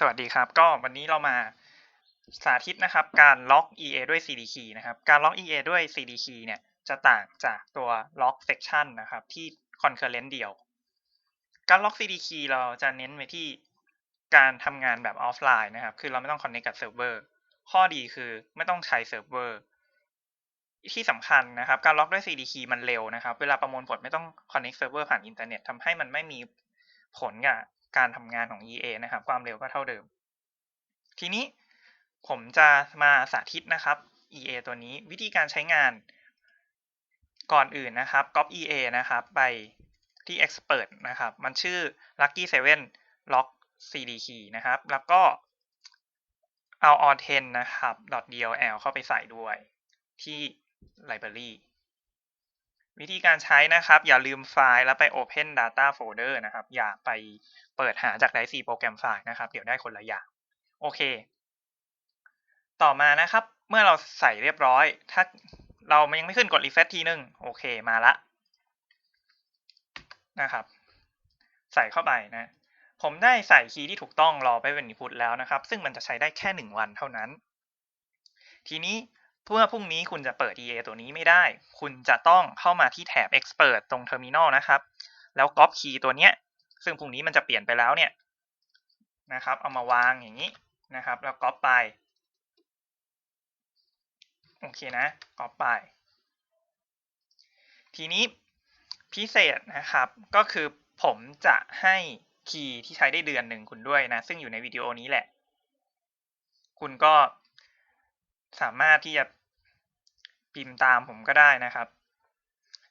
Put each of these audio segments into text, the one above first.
สวัสดีครับ ก็วันนี้เรามาสาธิตนะครับ การล็อก EA ด้วย CD key นะครับ การล็อก EA ด้วย CD key เนี่ยจะต่างจากตัวล็อก section นะครับ ที่ concurrent เดียว การล็อก CD key เราจะเน้นไปที่การทำงานแบบออฟไลน์นะครับ คือเราไม่ต้อง connect กับเซิร์ฟเวอร์ ข้อดีคือไม่ต้องใช้เซิร์ฟเวอร์ ที่สำคัญนะครับ การล็อกด้วย CD key มันเร็วนะครับ เวลาประมวลผลไม่ต้อง connect เซิร์ฟเวอร์ผ่านอินเทอร์เน็ตทำให้มันไม่มีผลกับ การทำงานของ EA นะครับ ความเร็วก็เท่าเดิม ทีนี้ผมจะมาสาธิตนะครับ EA ตัวนี้วิธีการใช้งานก่อนอื่นนะครับ copy EA นะครับ ไปที่ expert นะครับ มันชื่อ lucky 7 lock cd key นะครับ แล้วก็เอา all 10 นะครับ .dll เข้าไปใส่ด้วยที่ library วิธีการใช้นะครับ อย่าลืมไฟล์แล้วไป Open Data Folder นะครับ อย่าไปเปิดหาจากไดซีโปรแกรมไฟล์นะครับ เดี๋ยวได้คนละอย่าง โอเค ต่อมานะครับ เมื่อเราใส่เรียบร้อย ถ้าเรายังไม่ขึ้นกด refresh ทีนึง โอเคมาละนะครับ ใส่เข้าไปนะ ผมได้ใส่คีย์ที่ถูกต้องรอไปเป็น input แล้วนะครับ ซึ่งมันจะใช้ได้แค่หนึ่งวันเท่านั้น ทีนี้ เพื่อพรุ่งนี้คุณจะเปิด EA ตัวนี้ไม่ได้ คุณจะต้องเข้ามาที่แถบ Expert ตรง Terminal นะครับ แล้วก๊อปคีย์ตัวเนี้ย ซึ่งพรุ่งนี้มันจะเปลี่ยนไปแล้วเนี่ยนะครับ เอามาวางอย่างนี้นะครับ แล้วก๊อปไป โอเคนะ ก๊อปไป ทีนี้พิเศษนะครับ ก็คือผมจะให้คีย์ที่ใช้ได้เดือนหนึ่งคุณด้วยนะ ซึ่งอยู่ในวิดีโอนี้แหละ คุณก็ สามารถที่จะพิมพ์ตามผมก็ได้นะครับ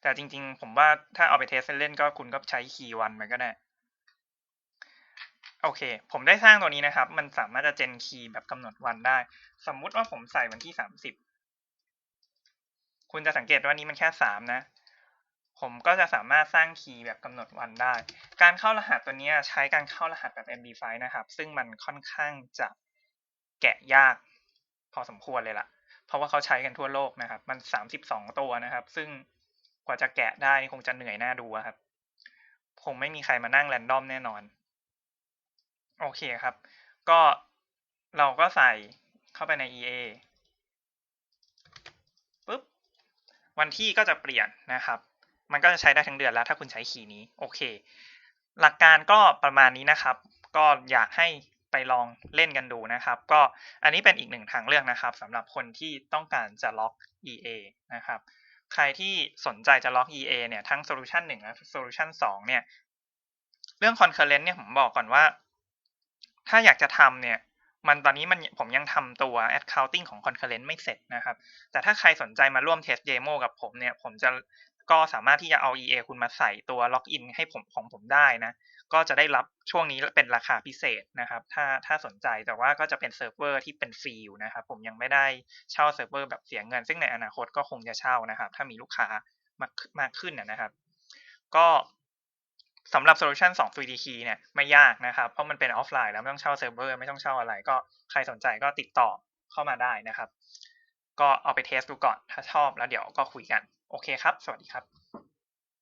แต่จริงๆ ผมว่าถ้าเอาไปเทสเล่นก็คุณก็ใช้คีย์วันมันก็ได้ โอเค ผมได้สร้างตัวนี้นะครับ มันสามารถจะเจนคีย์แบบกำหนดวันได้ สมมุติว่าผมใส่วันที่สามสิบคุณจะสังเกตว่านี้มันแค่สามนะ ผมก็จะสามารถสร้างคีย์แบบกำหนดวันได้ การเข้ารหัสตัวนี้ใช้การเข้ารหัสแบบ MD5 นะครับ ซึ่งมันค่อนข้างจะแกะยาก พอสมควรเลยล่ะ เพราะว่าเขาใช้กันทั่วโลกนะครับ มันสามสิบสองตัวนะครับ ซึ่งกว่าจะแกะได้คงจะเหนื่อยหน้าดูครับ คงไม่มีใครมานั่งแรนดอมแน่นอน โอเคครับ ก็เราก็ใส่เข้าไปใน EA ปุ๊บ วันที่ก็จะเปลี่ยนนะครับ มันก็จะใช้ได้ทั้งเดือนแล้ว ถ้าคุณใช้คีย์นี้ โอเค หลักการก็ประมาณนี้นะครับ ก็อยากให้ ไปลองเล่นกันดูนะครับ ก็อันนี้เป็นอีกหนึ่งทางเลือกนะครับสำหรับคนที่ต้องการจะล็อก EA นะครับ ใครที่สนใจจะล็อก EA เนี่ยทั้ง solution 1 และ solution 2 เนี่ย เรื่อง concurrent เนี่ยผมบอกก่อนว่า ถ้าอยากจะทำเนี่ยมันตอนนี้มันผมยังทำตัว accounting ของ concurrent ไม่เสร็จนะครับ แต่ถ้าใครสนใจมาร่วม test demo กับผมเนี่ย ผมจะก็สามารถที่จะเอา EA คุณมาใส่ตัว login ให้ผมของผมได้นะ ก็จะได้รับช่วงนี้เป็นราคาพิเศษนะครับ ถ้าถ้าสนใจแต่ว่าก็จะเป็นเซิร์ฟเวอร์ที่เป็นฟรีอยู่นะครับ ผมยังไม่ได้เช่าเซิร์ฟเวอร์แบบเสียเงิน ซึ่งในอนาคตก็คงจะเช่านะครับ ถ้ามีลูกค้ามากมากขึ้นนะครับ ก็สำหรับโซลูชัน2 3D Key เนี่ยไม่ยากนะครับ เพราะมันเป็นออฟไลน์แล้วไม่ต้องเช่าเซิร์ฟเวอร์ไม่ต้องเช่าอะไร ก็ใครสนใจก็ติดต่อเข้ามาได้นะครับ ก็เอาไปเทสดูก่อนถ้าชอบแล้วเดี๋ยวก็คุยกัน โอเคครับ สวัสดีครับ